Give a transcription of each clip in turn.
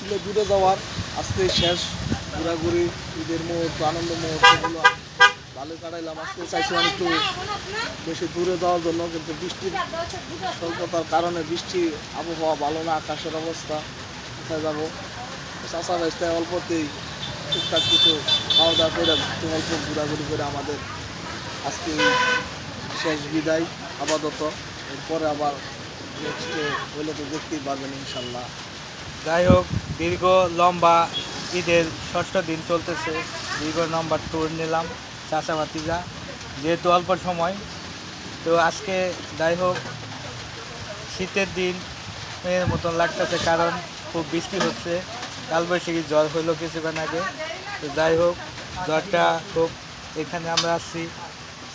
ছিল দূরে যাওয়ার। আজকে শেষ ঘোরাঘুরি, ঈদের মুহূর্ত, আনন্দ মুহূর্তগুলো ভালো কাটাইলাম। আজকে চাইছিলাম একটু বেশি দূরে যাওয়ার জন্য, কিন্তু বৃষ্টির স্বল্পতার কারণে বৃষ্টি, আবহাওয়া ভালো না, আকাশের অবস্থা কোথায় যাব? চাষা ভাইস্তায় অল্পতেই টুকটাক কিছু খাওয়া দাওয়া করে, একটু অল্প ঘোরাঘুরি করে আমাদের আজকে শেষ বিদায় আপাতত। এরপরে আবার নেক্সটে হইলে তো দেখতেই পারবেন ইনশাল্লাহ। যাই হোক দীর্ঘ লম্বা ঈদের ষষ্ঠ দিন চলতেছে। দীর্ঘ লম্বা ট্যুর নিলাম চাষাবাতিরা যেহেতু অল্প সময়। তো আজকে যাই হোক, শীতের দিন এর মতন লাগতেছে কারণ খুব বৃষ্টি হচ্ছে। কালবৈশাখী জ্বর হইল কিছুক্ষণ আগে। তো যাই হোক জ্বরটা খুব এখানে আমরা আসছি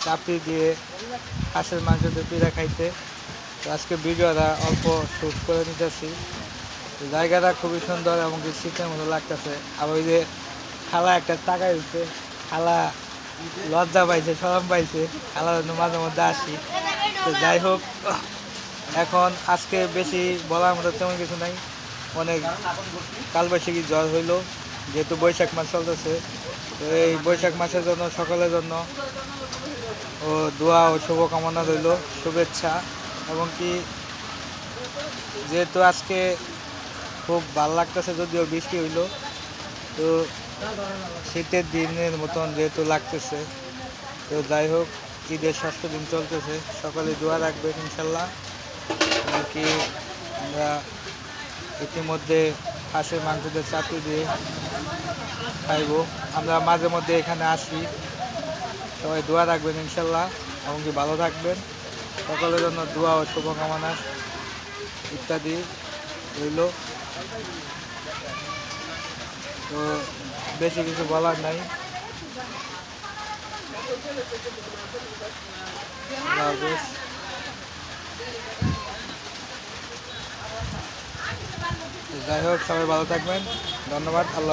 চাপড়ি দিয়ে হাঁসের মাংস দিয়ে পিঠা খাইতে। তো আজকে ভিডিওটা অল্প শ্যুট করে নিতেছি। জায়গাটা খুবই সুন্দর এবং কি শীতের মতো লাগতেছে। আবার ওই যে খালা একটা টাকাই হচ্ছে খালা লজ্জা পাইছে সরম পাইছে। খালা মাঝে মধ্যে আসি। তো যাই হোক, এখন আজকে বেশি বলার মতো তেমন কিছু নাই। অনেক কালবৈশাখী জ্বর হইল, যেহেতু বৈশাখ মাস চলতেছে। তো এই বৈশাখ মাসের জন্য সকলের জন্য ও দোয়া ও শুভকামনা রইল, শুভেচ্ছা। এবং কি যেহেতু আজকে খুব ভালো লাগতেছে যদিও বৃষ্টি হইল। তো শীতের দিনের মতন যেহেতু লাগতেছে, তো যাই হোক, ঈদের ষষ্ঠ দিন চলতেছে। সকালে দোয়া রাখবেন ইনশাল্লাহ। কি আমরা ইতিমধ্যে হাঁসের মাংসদের চাকরি দিয়ে খাইবো। আমরা মাঝে মধ্যে এখানে আসি। সবাই দোয়া রাখবেন ইনশাল্লাহ। এমনকি ভালো থাকবেন। সকলের জন্য দোয়া ও শুভকামনা। ইত্যাদি রইল। তো বেশি কিছু বলার নাই। যাই হোক সবাই ভালো থাকবেন। ধন্যবাদ। আল্লাহ